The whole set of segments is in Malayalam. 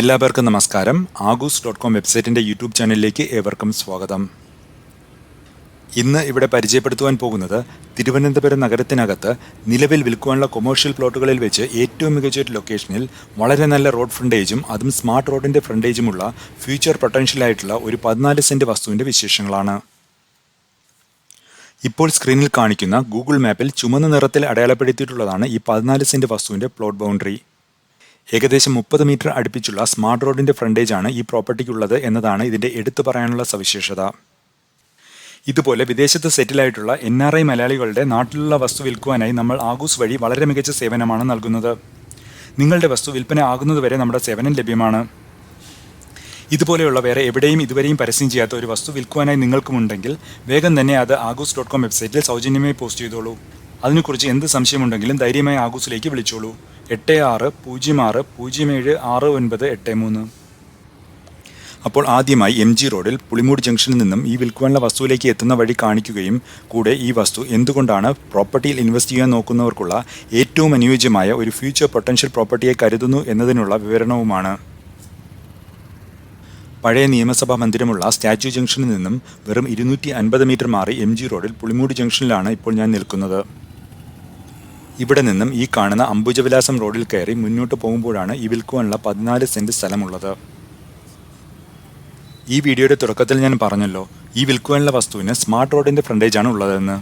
എല്ലാവർക്കും നമസ്കാരം. ആഗൂസ് ഡോട്ട് കോം വെബ്സൈറ്റിന്റെ യൂട്യൂബ് ചാനലിലേക്ക് ഏവർക്കും സ്വാഗതം. ഇന്ന് ഇവിടെ പരിചയപ്പെടുത്തുവാൻ പോകുന്നത് തിരുവനന്തപുരം നഗരത്തിനകത്ത് നിലവിൽ വിൽക്കുവാനുള്ള കൊമേഴ്ഷ്യൽ പ്ലോട്ടുകളിൽ വെച്ച് ഏറ്റവും മികച്ച ഒരു ലൊക്കേഷനിൽ വളരെ നല്ല റോഡ് ഫ്രണ്ടേജും അതും സ്മാർട്ട് റോഡിന്റെ ഫ്രണ്ടേജുമുള്ള ഫ്യൂച്ചർ പൊട്ടൻഷ്യലായിട്ടുള്ള ഒരു പതിനാല് സെന്റ് വസ്തുവിന്റെ വിശേഷങ്ങളാണ്. ഇപ്പോൾ സ്ക്രീനിൽ കാണിക്കുന്ന ഗൂഗിൾ മാപ്പിൽ ചുമന്ന നിറത്തിൽ അടയാളപ്പെടുത്തിയിട്ടുള്ളതാണ് ഈ പതിനാല് സെന്റ് വസ്തുവിന്റെ പ്ലോട്ട് ബൗണ്ടറി ഏകദേശം മുപ്പത് മീറ്റർ അടുപ്പിച്ചുള്ള സ്മാർട്ട് റോഡിന്റെ ഫ്രണ്ടേജ് ആണ് ഈ പ്രോപ്പർട്ടിക്കുള്ളത് എന്നതാണ് ഇതിന്റെ എടുത്തു പറയാനുള്ള സവിശേഷത. ഇതുപോലെ വിദേശത്ത് സെറ്റിലായിട്ടുള്ള എൻ ആർ ഐ മലയാളികളുടെ നാട്ടിലുള്ള വസ്തു വിൽക്കുവാനായി നമ്മൾ ആഗൂസ് വഴി വളരെ മികച്ച സേവനമാണ് നൽകുന്നത്. നിങ്ങളുടെ വസ്തു വിൽപ്പന ആകുന്നതുവരെ നമ്മുടെ സേവനം ലഭ്യമാണ്. ഇതുപോലെയുള്ള വേറെ എവിടെയും ഇതുവരെയും പരസ്യം ചെയ്യാത്ത ഒരു വസ്തു വിൽക്കുവാനായി നിങ്ങൾക്കുമുണ്ടെങ്കിൽ വേഗം തന്നെ അത് ആഗൂസ് ഡോട്ട് കോം വെബ്സൈറ്റിൽ സൗജന്യമായി പോസ്റ്റ് ചെയ്തോളൂ. അതിനെക്കുറിച്ച് എന്ത് സംശയമുണ്ടെങ്കിലും ധൈര്യമായി ആഗൂസിലേക്ക് വിളിച്ചോളൂ. എട്ട് ആറ് പൂജ്യം ആറ് പൂജ്യം ഏഴ് ആറ് ഒൻപത് എട്ട് മൂന്ന്. അപ്പോൾ ആദ്യമായി എം ജി റോഡിൽ പുളിമൂട് ജംഗ്ഷനിൽ നിന്നും ഈ വിൽക്കുവാനുള്ള വസ്തുവിലേക്ക് എത്തുന്ന വഴി കാണിക്കുകയും കൂടെ ഈ വസ്തു എന്തുകൊണ്ടാണ് പ്രോപ്പർട്ടിയിൽ ഇൻവെസ്റ്റ് ചെയ്യാൻ നോക്കുന്നവർക്കുള്ള ഏറ്റവും അനുയോജ്യമായ ഒരു ഫ്യൂച്ചർ പൊട്ടൻഷ്യൽ പ്രോപ്പർട്ടിയെ കരുതുന്നു എന്നതിനുള്ള വിവരണവുമാണ്. പഴയ നിയമസഭാ മന്ദിരമുള്ള സ്റ്റാച്യു ജംഗ്ഷനിൽ നിന്നും വെറും ഇരുന്നൂറ്റി അൻപത് മീറ്റർ മാറി എം ജി റോഡിൽ പുളിമൂട് ജംഗ്ഷനിലാണ് ഇപ്പോൾ ഞാൻ നിൽക്കുന്നത്. ഇവിടെ നിന്നും ഈ കാണുന്ന അംബുജവിലാസം റോഡിൽ കയറി മുന്നോട്ട് പോകുമ്പോഴാണ് ഈ വിൽക്കുവാനുള്ള പതിനാല് സെന്റ് സ്ഥലമുള്ളത്. ഈ വീഡിയോയുടെ തുടക്കത്തിൽ ഞാൻ പറഞ്ഞല്ലോ ഈ വിൽക്കുവാനുള്ള വസ്തുവിന് സ്മാർട്ട് റോഡിന്റെ ഫ്രണ്ടേജാണ് ഉള്ളതെന്ന്.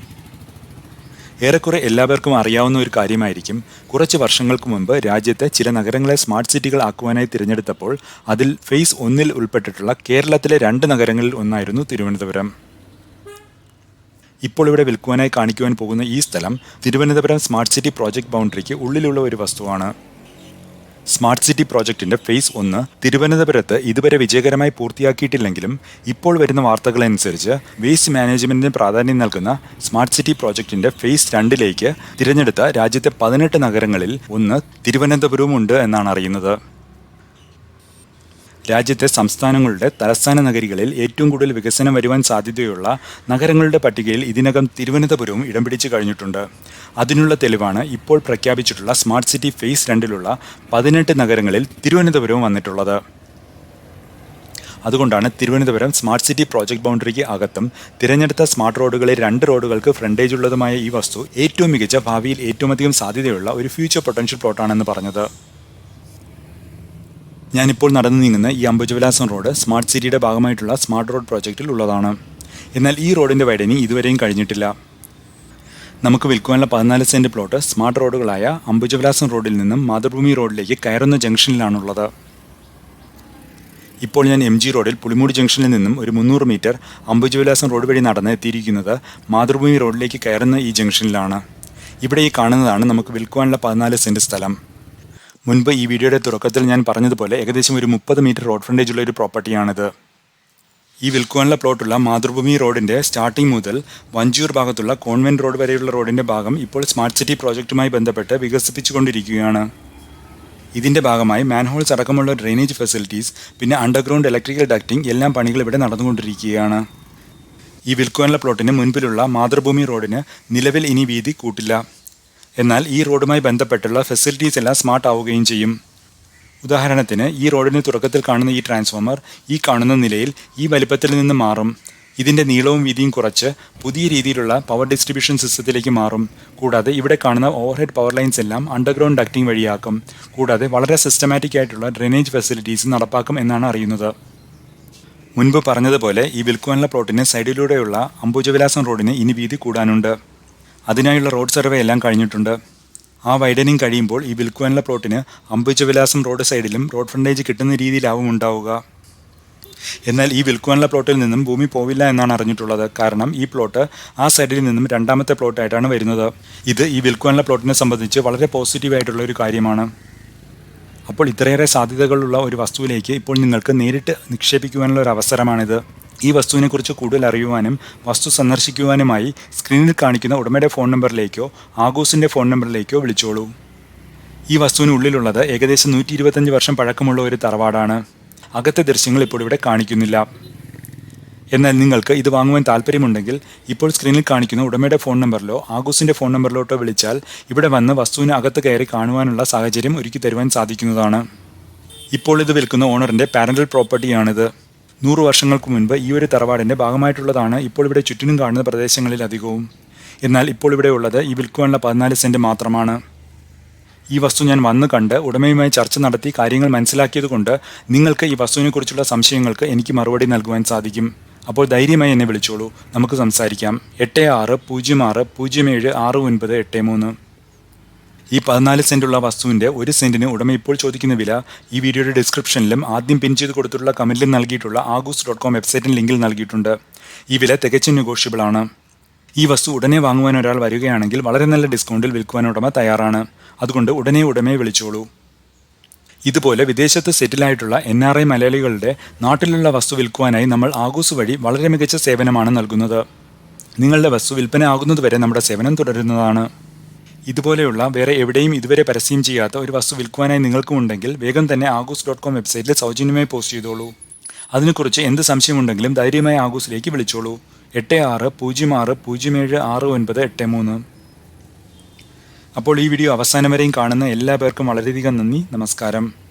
ഏറെക്കുറെ എല്ലാവർക്കും അറിയാവുന്ന ഒരു കാര്യമായിരിക്കും കുറച്ച് വർഷങ്ങൾക്ക് മുമ്പ് രാജ്യത്തെ ചില നഗരങ്ങളെ സ്മാർട്ട് സിറ്റികൾ ആക്കുവാനായി തിരഞ്ഞെടുത്തപ്പോൾ അതിൽ ഫേസ് ഒന്നിൽ ഉൾപ്പെട്ടിട്ടുള്ള കേരളത്തിലെ രണ്ട് നഗരങ്ങളിൽ ഒന്നായിരുന്നു തിരുവനന്തപുരം. ഇപ്പോൾ ഇവിടെ വിൽക്കുവാനായി കാണിക്കുവാൻ പോകുന്ന ഈ സ്ഥലം തിരുവനന്തപുരം സ്മാർട്ട് സിറ്റി പ്രോജക്റ്റ് ബൗണ്ടറിക്ക് ഉള്ളിലുള്ള ഒരു വസ്തുവാണ്. സ്മാർട്ട് സിറ്റി പ്രോജക്റ്റിന്റെ ഫേസ് ഒന്ന് തിരുവനന്തപുരത്ത് ഇതുവരെ വിജയകരമായി പൂർത്തിയാക്കിയിട്ടില്ലെങ്കിലും ഇപ്പോൾ വരുന്ന വാർത്തകളനുസരിച്ച് വേസ്റ്റ് മാനേജ്മെന്റിന് പ്രാധാന്യം നൽകുന്ന സ്മാർട്ട് സിറ്റി പ്രോജക്റ്റിന്റെ ഫേസ് രണ്ടിലേക്ക് തിരഞ്ഞെടുത്ത രാജ്യത്തെ പതിനെട്ട് നഗരങ്ങളിൽ ഒന്ന് തിരുവനന്തപുരവും ഉണ്ട് എന്നാണ് അറിയുന്നത്. രാജ്യത്തെ സംസ്ഥാനങ്ങളുടെ തലസ്ഥാന നഗരികളിൽ ഏറ്റവും കൂടുതൽ വികസനം വരുവാൻ സാധ്യതയുള്ള നഗരങ്ങളുടെ പട്ടികയിൽ ഇതിനകം തിരുവനന്തപുരവും ഇടം പിടിച്ചു കഴിഞ്ഞിട്ടുണ്ട്. അതിനുള്ള തെളിവാണ് ഇപ്പോൾ പ്രഖ്യാപിച്ചിട്ടുള്ള സ്മാർട്ട് സിറ്റി ഫേസ് രണ്ടിലുള്ള പതിനെട്ട് നഗരങ്ങളിൽ തിരുവനന്തപുരവും വന്നിട്ടുള്ളത്. അതുകൊണ്ടാണ് തിരുവനന്തപുരം സ്മാർട്ട് സിറ്റി പ്രോജക്റ്റ് ബൗണ്ടറിക്ക് അകത്തും തിരഞ്ഞെടുത്ത സ്മാർട്ട് റോഡുകളിൽ രണ്ട് റോഡുകൾക്ക് ഫ്രണ്ടേജ് ഉള്ളതുമായ ഈ വസ്തു ഏറ്റവും മികച്ച ഭാവിയിൽ ഏറ്റവും അധികം സാധ്യതയുള്ള ഒരു ഫ്യൂച്ചർ പൊട്ടൻഷ്യൽ പ്ലോട്ടാണെന്ന് പറഞ്ഞത്. ഞാനിപ്പോൾ നടന്നു നീങ്ങുന്ന ഈ അംബുജവിലാസം റോഡ് സ്മാർട്ട് സിറ്റിയുടെ ഭാഗമായിട്ടുള്ള സ്മാർട്ട് റോഡ് പ്രോജക്റ്റിൽ ഉള്ളതാണ്. എന്നാൽ ഈ റോഡിന്റെ വൈഡനി ഇതുവരെയും കഴിഞ്ഞിട്ടില്ല. നമുക്ക് വിൽക്കുവാനുള്ള പതിനാല് സെന്റ് പ്ലോട്ട് സ്മാർട്ട് റോഡുകളായ അംബുജവിലാസം റോഡിൽ നിന്നും മാതൃഭൂമി റോഡിലേക്ക് കയറുന്ന ജംഗ്ഷനിലാണുള്ളത്. ഇപ്പോൾ ഞാൻ എം ജി റോഡിൽ പുളിമൂട് ജംഗ്ഷനിൽ നിന്നും ഒരു മുന്നൂറ് മീറ്റർ അംബുജവിലാസം റോഡ് വഴി നടന്ന് എത്തിയിരിക്കുന്നത് മാതൃഭൂമി റോഡിലേക്ക് കയറുന്ന ഈ ജംഗ്ഷനിലാണ്. ഇവിടെ ഈ കാണുന്നതാണ് നമുക്ക് വിൽക്കുവാനുള്ള പതിനാല് സെന്റ് സ്ഥലം. മുൻപ് ഈ വീഡിയോയുടെ തുടക്കത്തിൽ ഞാൻ പറഞ്ഞതുപോലെ ഏകദേശം ഒരു മുപ്പത് മീറ്റർ റോഡ് ഫ്രണ്ടേജ് ഉള്ള ഒരു പ്രോപ്പർട്ടിയാണിത്. ഈ വിൽക്കുവാനുള്ള പ്ലോട്ടുള്ള മാതൃഭൂമി റോഡിന്റെ സ്റ്റാർട്ടിംഗ് മുതൽ വഞ്ചൂർ ഭാഗത്തുള്ള കോൺവെന്റ് റോഡ് വരെയുള്ള റോഡിന്റെ ഭാഗം ഇപ്പോൾ സ്മാർട്ട് സിറ്റി പ്രോജക്റ്റുമായി ബന്ധപ്പെട്ട് വികസിപ്പിച്ചുകൊണ്ടിരിക്കുകയാണ്. ഇതിന്റെ ഭാഗമായി മാൻഹോൾസ് അടക്കമുള്ള ഡ്രെയിനേജ് ഫെസിലിറ്റീസ് പിന്നെ അണ്ടർഗ്രൗണ്ട് ഇലക്ട്രിക്കൽ ഡക്റ്റിംഗ് എല്ലാം പണികൾ ഇവിടെ നടന്നുകൊണ്ടിരിക്കുകയാണ്. ഈ വിൽക്കുവാനുള്ള പ്ലോട്ടിന് മുൻപിലുള്ള മാതൃഭൂമി റോഡിന് നിലവിൽ ഇനി വീതി കൂട്ടില്ല. എന്നാൽ ഈ റോഡുമായി ബന്ധപ്പെട്ടുള്ള ഫെസിലിറ്റീസ് എല്ലാം സ്മാർട്ട് ആവുകയും ചെയ്യും. ഉദാഹരണത്തിന് ഈ റോഡിന് തുടക്കത്തിൽ കാണുന്ന ഈ ട്രാൻസ്ഫോമർ ഈ കാണുന്ന നിലയിൽ ഈ വലിപ്പത്തിൽ നിന്ന് മാറും. ഇതിന്റെ നീളവും വീതിയും കുറച്ച് പുതിയ രീതിയിലുള്ള പവർ ഡിസ്ട്രിബ്യൂഷൻ സിസ്റ്റത്തിലേക്ക് മാറും. കൂടാതെ ഇവിടെ കാണുന്ന ഓവർഹെഡ് പവർ ലൈൻസ് എല്ലാം അണ്ടർഗ്രൗണ്ട് ഡക്റ്റിംഗ് വഴിയാക്കും. കൂടാതെ വളരെ സിസ്റ്റമാറ്റിക് ആയിട്ടുള്ള ഡ്രെയിനേജ് ഫെസിലിറ്റീസ് നടപ്പാക്കും എന്നാണ് അറിയുന്നത്. മുൻപ് പറഞ്ഞതുപോലെ ഈ വിൽക്കുവാനുള്ള പ്ലോട്ടിന് സൈഡിലൂടെയുള്ള അംബുജവിലാസം റോഡിന് ഇനി വീതി കൂടാനുണ്ട്. അതിനായുള്ള റോഡ് സർവേ എല്ലാം കഴിഞ്ഞിട്ടുണ്ട്. ആ വൈഡനിങ് കഴിയുമ്പോൾ ഈ വിൽക്കുവാനുള്ള പ്ലോട്ടിന് അംബുജവിലാസം റോഡ് സൈഡിലും റോഡ് ഫ്രണ്ടേജ് കിട്ടുന്ന രീതിയിലാവും ഉണ്ടാവുക. എന്നാൽ ഈ വിൽക്കുവാനുള്ള പ്ലോട്ടിൽ നിന്നും ഭൂമി പോവില്ല എന്നാണ് അറിഞ്ഞിട്ടുള്ളത്. കാരണം ഈ പ്ലോട്ട് ആ സൈഡിൽ നിന്നും രണ്ടാമത്തെ പ്ലോട്ടായിട്ടാണ് വരുന്നത്. ഇത് ഈ വിൽക്കുവാനുള്ള പ്ലോട്ടിനെ സംബന്ധിച്ച് വളരെ പോസിറ്റീവായിട്ടുള്ള ഒരു കാര്യമാണ്. അപ്പോൾ ഇത്രയേറെ സാധ്യതകളുള്ള ഒരു വസ്തുവിലേക്ക് ഇപ്പോൾ നിങ്ങൾക്ക് നേരിട്ട് നിക്ഷേപിക്കുവാനുള്ള ഒരു അവസരമാണിത്. ഈ വസ്തുവിനെക്കുറിച്ച് കൂടുതൽ അറിയുവാനും വസ്തു സന്ദർശിക്കുവാനുമായി സ്ക്രീനിൽ കാണിക്കുന്ന ഉടമയുടെ ഫോൺ നമ്പറിലേക്കോ ആഗോസിന്റെ ഫോൺ നമ്പറിലേക്കോ വിളിച്ചോളൂ. ഈ വസ്തുവിന് ഉള്ളിലുള്ളത് ഏകദേശം നൂറ്റി ഇരുപത്തഞ്ച് വർഷം പഴക്കമുള്ള ഒരു തറവാടാണ്. അകത്തെ ദൃശ്യങ്ങൾ ഇപ്പോൾ ഇവിടെ കാണിക്കുന്നില്ല. എന്നാൽ നിങ്ങൾക്ക് ഇത് വാങ്ങുവാൻ താല്പര്യമുണ്ടെങ്കിൽ ഇപ്പോൾ സ്ക്രീനിൽ കാണിക്കുന്ന ഉടമയുടെ ഫോൺ നമ്പറിലോ ആഗൂസിന്റെ ഫോൺ നമ്പറിലോട്ടോ വിളിച്ചാൽ ഇവിടെ വന്ന് വസ്തുവിന് അകത്ത് കയറി കാണുവാനുള്ള സാഹചര്യം ഒരുക്കി തരുവാൻ സാധിക്കുന്നതാണ്. ഇപ്പോൾ ഇത് വിൽക്കുന്ന ഓണറിന്റെ പാരന്റൽ പ്രോപ്പർട്ടിയാണിത് നൂറ് വർഷങ്ങൾക്ക് മുൻപ് ഈ ഒരു തറവാടിന്റെ ഭാഗമായിട്ടുള്ളതാണ് ഇപ്പോൾ ഇവിടെ ചുറ്റിനും കാണുന്ന പ്രദേശങ്ങളിൽ അധികവും. എന്നാൽ ഇപ്പോൾ ഇവിടെ ഉള്ളത് ഈ വിൽക്കുവാനുള്ള പതിനാല് സെന്റ് മാത്രമാണ്. ഈ വസ്തു ഞാൻ വന്ന് കണ്ട് ഉടമയുമായി ചർച്ച നടത്തി കാര്യങ്ങൾ മനസ്സിലാക്കിയതുകൊണ്ട് നിങ്ങൾക്ക് ഈ വസ്തുവിനെക്കുറിച്ചുള്ള സംശയങ്ങൾക്ക് എനിക്ക് മറുപടി നൽകുവാൻ സാധിക്കും. അപ്പോൾ ധൈര്യമായി എന്നെ വിളിച്ചോളൂ. നമുക്ക് സംസാരിക്കാം. എട്ട് ആറ് പൂജ്യം ആറ് പൂജ്യം ഏഴ് ആറ് ഒൻപത് എട്ട് മൂന്ന്. ഈ പതിനാല് സെന്റുള്ള വസ്തുവിന്റെ ഒരു സെന്റിന് ഉടമ ഇപ്പോൾ ചോദിക്കുന്ന വില ഈ വീഡിയോയുടെ ഡിസ്ക്രിപ്ഷനിലും ആദ്യം പിൻ ചെയ്ത് കൊടുത്തിട്ടുള്ള കമന്റിൽ നൽകിയിട്ടുള്ള ആഗൂസ് ഡോട്ട് കോം വെബ്സൈറ്റിന് ലിങ്കിൽ നൽകിയിട്ടുണ്ട്. ഈ വില തികച്ചും നെഗോഷ്യബിൾ ആണ്. ഈ വസ്തു ഉടനെ വാങ്ങുവാൻ ഒരാൾ വരികയാണെങ്കിൽ വളരെ നല്ല ഡിസ്കൗണ്ടിൽ വിൽക്കുവാൻ ഉടമ തയ്യാറാണ്. അതുകൊണ്ട് ഉടനെ ഉടമയെ വിളിച്ചോളൂ. ഇതുപോലെ വിദേശത്ത് സെറ്റിലായിട്ടുള്ള എൻ ആർ ഐ മലയാളികളുടെ നാട്ടിലുള്ള വസ്തു വിൽക്കുവാനായി നമ്മൾ ആഗൂസ് വഴി വളരെ മികച്ച സേവനമാണ് നൽകുന്നത്. നിങ്ങളുടെ വസ്തു വിൽപ്പന ആകുന്നതുവരെ നമ്മുടെ സേവനം തുടരുന്നതാണ്. ഇതുപോലെയുള്ള വേറെ എവിടെയും ഇതുവരെ പരസ്യം ചെയ്യാത്ത ഒരു വസ്തു വിൽക്കുവാനായി നിങ്ങൾക്കും ഉണ്ടെങ്കിൽ വേഗം തന്നെ ആഗൂസ് ഡോട്ട് കോം വെബ്സൈറ്റിൽ സൗജന്യമായി പോസ്റ്റ് ചെയ്തോളൂ. അതിനെക്കുറിച്ച് എന്ത് സംശയമുണ്ടെങ്കിലും ധൈര്യമായി ആഗൂസിലേക്ക് വിളിച്ചോളൂ. എട്ട് ആറ് പൂജ്യം ആറ് പൂജ്യം ഏഴ് ആറ് ഒൻപത് എട്ട് മൂന്ന്. അപ്പോൾ ഈ വീഡിയോ അവസാനം വരെയും കാണുന്ന എല്ലാ പേർക്കും വളരെയധികം നന്ദി. നമസ്കാരം.